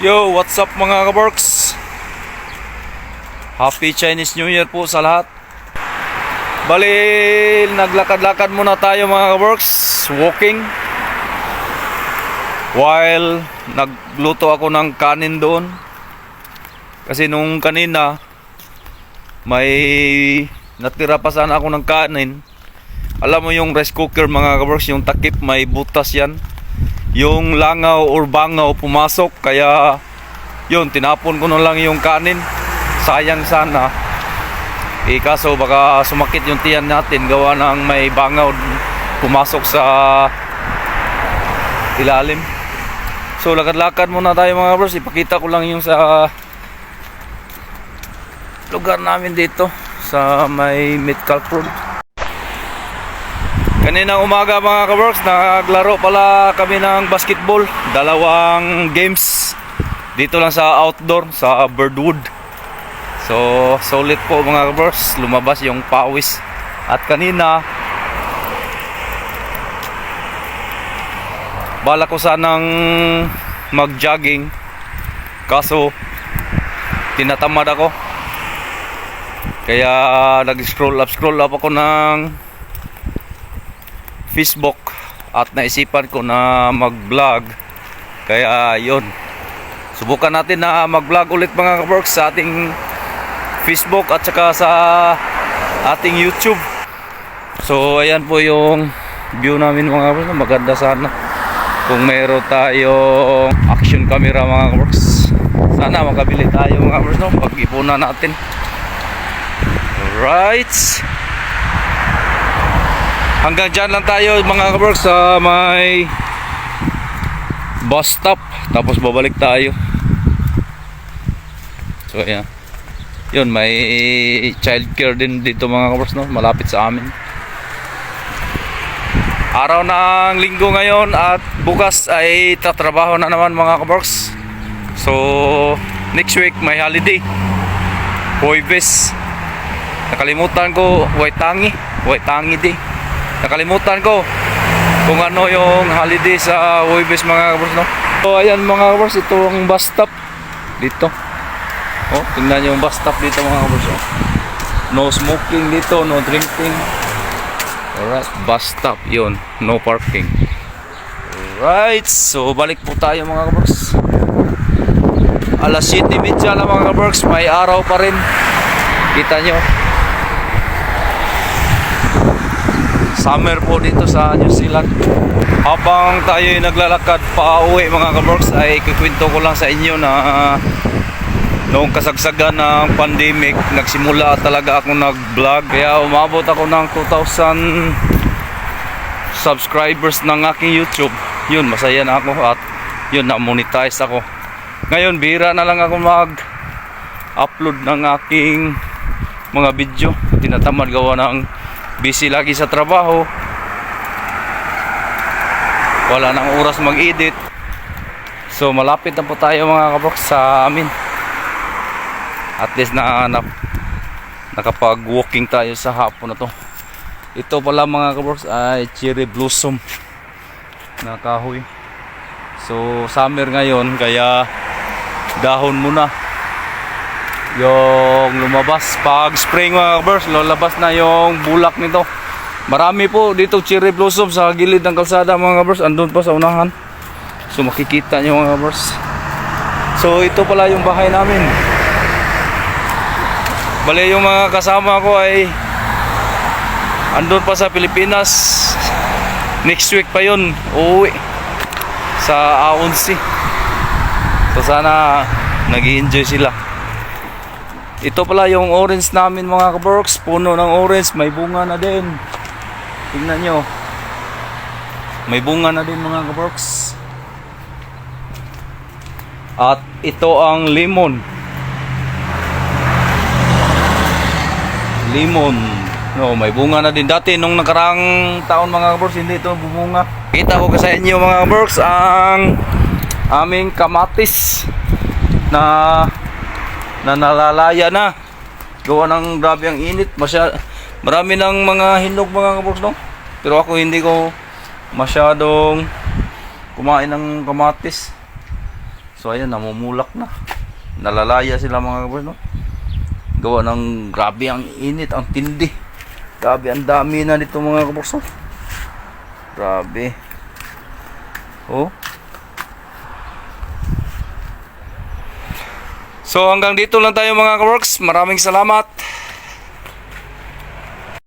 Yo, what's up mga kaborks? Happy Chinese New Year po sa lahat. Bali, naglakad-lakad muna tayo mga kaborks. Walking. While nagluto ako ng kanin doon. Kasi nung kanina, may natira pa sana ako ng kanin. Alam mo yung rice cooker mga kaborks, yung takip may butas yan yung langaw or bangaw pumasok kaya yun tinapon ko na lang yung kanin. Sayang sana. Eh kaso baka sumakit yung tiyan natin gawa ng may bangaw pumasok sa ilalim. So lakad-lakad muna tayo mga bros. Ipakita ko lang yung sa lugar namin dito sa may Midcal Road Kaninang umaga mga kaworks, naglaro pala kami ng basketball. Dalawang games dito lang sa outdoor, sa Birdwood. So, solid po mga kaworks. Lumabas yung pawis. At kanina, bala ko sanang mag-jogging. Kaso, tinatamad ako. Kaya nag-scroll up, scroll up ako ng Facebook at naisipan ko na mag-vlog. Kaya yun. Subukan natin na mag-vlog ulit mga kaworks sa ating Facebook at saka sa ating YouTube. So ayan po yung view namin mga kaworks. Maganda sana kung meron tayong action camera mga kaworks. Sana makabili tayo mga kaworks no? Pag-ipunan natin. Alright. Hanggang dyan lang tayo mga kaworks sa may bus stop. Tapos babalik tayo. So ayan. Yun, may child care din dito mga kaworks no? Malapit sa amin. Araw ng linggo ngayon at bukas ay tatrabaho na naman mga kaworks. So next week may holiday. Huwebes. Nakalimutan ko, Waitangi. Waitangi day nakalimutan ko kung ano yung holiday sa Huwebes mga kabros no? So ayan mga kabros ito ang bus stop dito. Oh tingnan nyo yung bus stop dito mga kabros oh. no smoking dito no drinking. Alright bus stop yun. No parking. Alright so balik po tayo mga kabros. Alas 7.30 na mga kabros. May araw pa rin. Kita nyo summer po dito sa New Zealand. Habang tayo ay naglalakad pa uwi mga kaborks ay kikwento ko lang sa inyo na noong kasagsagan ng pandemic nagsimula talaga ako nag vlog kaya umabot ako ng 2,000 subscribers ng aking YouTube. Yun masaya na ako at yun na monetize ako. Ngayon bira na lang ako mag upload ng aking mga video. Tinatamad gawa ng busy lagi sa trabaho. Wala nang oras mag-edit. So malapit na po tayo mga kabrok sa amin. At least na, na nakapag walking tayo sa hapon na to. Ito pala mga kabrok ay cherry blossom na kahoy. So summer ngayon kaya dahon muna yung lumabas pag spring mga kabers lalabas na yung bulak nito. Marami po dito cherry blossom sa gilid ng kalsada mga kabers andun pa sa unahan. So makikita nyo mga kabers so ito pala yung bahay namin. Bali yung mga kasama ko ay andun pa sa Pilipinas. Next week pa yun uuwi sa Aonsi so sana nag enjoy sila ito pala yung orange namin mga kaborks. Puno ng orange. May bunga na din. Tingnan nyo. May bunga na din mga kaborks. At ito ang lemon. Lemon. No, may bunga na din. Dati nung nakarang taon mga kaborks, hindi ito bumunga. Kita ko sa inyo mga kaborks ang aming kamatis na na nalalaya na gawa ng grabe ang init masya marami ng mga hinog mga kaboks pero ako hindi ko masyadong kumain ng kamatis So ayan, namumulak na. Nalalaya sila mga kabarks, no? Gawa ng grabe ang init, ang tindi. Grabe, ang dami na nito mga kabarks, no? Grabe. Oh. So hanggang dito lang tayo mga kaworks. Maraming salamat.